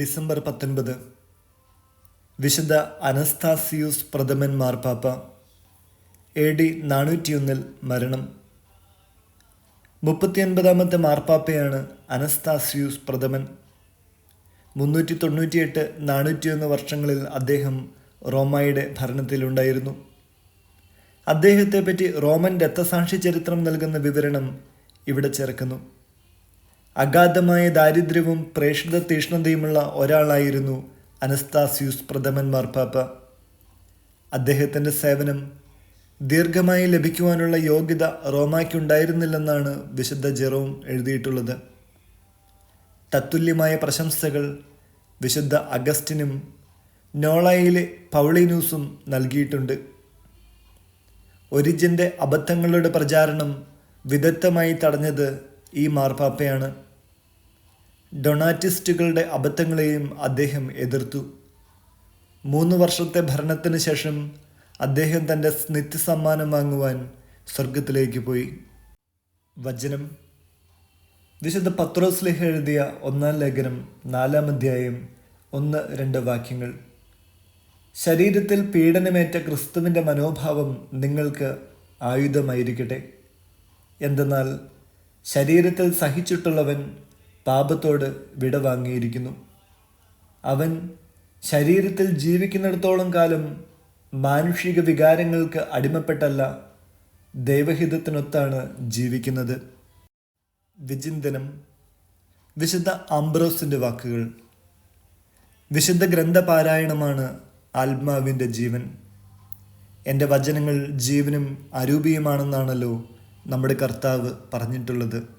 December പത്തൊൻപത്. വിശുദ്ധ അനസ്താസിയൂസ് പ്രഥമൻ മാർപ്പാപ്പ എ ഡി നാനൂറ്റിയൊന്നിൽ മരണം. മുപ്പത്തിയൊൻപതാമത്തെ മാർപ്പാപ്പയാണ് അനസ്താസിയൂസ് പ്രഥമൻ. മുന്നൂറ്റി തൊണ്ണൂറ്റിയെട്ട് നാനൂറ്റിയൊന്ന് വർഷങ്ങളിൽ അദ്ദേഹം റോമായുടെ ഭരണത്തിലുണ്ടായിരുന്നു. അദ്ദേഹത്തെപ്പറ്റി റോമൻ രക്തസാക്ഷി ചരിത്രം നൽകുന്ന വിവരണം ഇവിടെ ചേർക്കുന്നു. അഗാധമായ ദാരിദ്ര്യവും പ്രേക്ഷിത തീഷ്ണതയുമുള്ള ഒരാളായിരുന്നു അനസ്താസ്യൂസ് പ്രഥമൻ മാർപ്പാപ്പ അദ്ദേഹത്തിന്റെ സേവനം ദീർഘമായി ലഭിക്കുവാനുള്ള യോഗ്യത റോമാക്കുണ്ടായിരുന്നില്ലെന്നാണ് വിശുദ്ധ ജെറോം എഴുതിയിട്ടുള്ളത്. തത്തുല്യമായ പ്രശംസകൾ വിശുദ്ധ അഗസ്റ്റിനും നോളയിലെ പൗളിനൂസും നൽകിയിട്ടുണ്ട്. ഒരിജിന്റെ അബദ്ധങ്ങളുടെ പ്രചാരണം വിദഗ്ധമായി തടഞ്ഞത് ഈ മാർപ്പാപ്പയാണ്. ഡൊണാറ്റിസ്റ്റുകളുടെ അബദ്ധങ്ങളെയും അദ്ദേഹം എതിർത്തു. മൂന്ന് വർഷത്തെ ഭരണത്തിന് ശേഷം അദ്ദേഹം തന്റെ നിത്യസമ്മാനം വാങ്ങുവാൻ സ്വർഗത്തിലേക്ക് പോയി. വചനം. വിശുദ്ധ പത്രോസ്ലേഹ എഴുതിയ ഒന്നാം ലേഖനം നാലാം അധ്യായം ഒന്ന് രണ്ട് വാക്യങ്ങൾ. ശരീരത്തിൽ പീഡനമേറ്റ ക്രിസ്തുവിന്റെ മനോഭാവം നിങ്ങൾക്ക് ആയുധമായിരിക്കട്ടെ. എന്തെന്നാൽ ശരീരത്തിൽ സഹിച്ചിട്ടുള്ളവൻ പാപത്തോട് വിട വാങ്ങിയിരിക്കുന്നു. അവൻ ശരീരത്തിൽ ജീവിക്കുന്നിടത്തോളം കാലം മാനുഷിക വികാരങ്ങൾക്ക് അടിമപ്പെട്ടല്ല ദൈവഹിതത്തിനൊത്താണ് ജീവിക്കുന്നത്. വിചിന്തനം. വിശുദ്ധ അംബ്രോസിന്റെ വാക്കുകൾ. വിശുദ്ധ ഗ്രന്ഥപാരായണമാണ് ആത്മാവിന്റെ ജീവൻ. എന്റെ വചനങ്ങൾ ജീവനും അരൂപിയുമാണെന്നാണല്ലോ നമ്മുടെ കർത്താവ് പറഞ്ഞിട്ടുള്ളത്.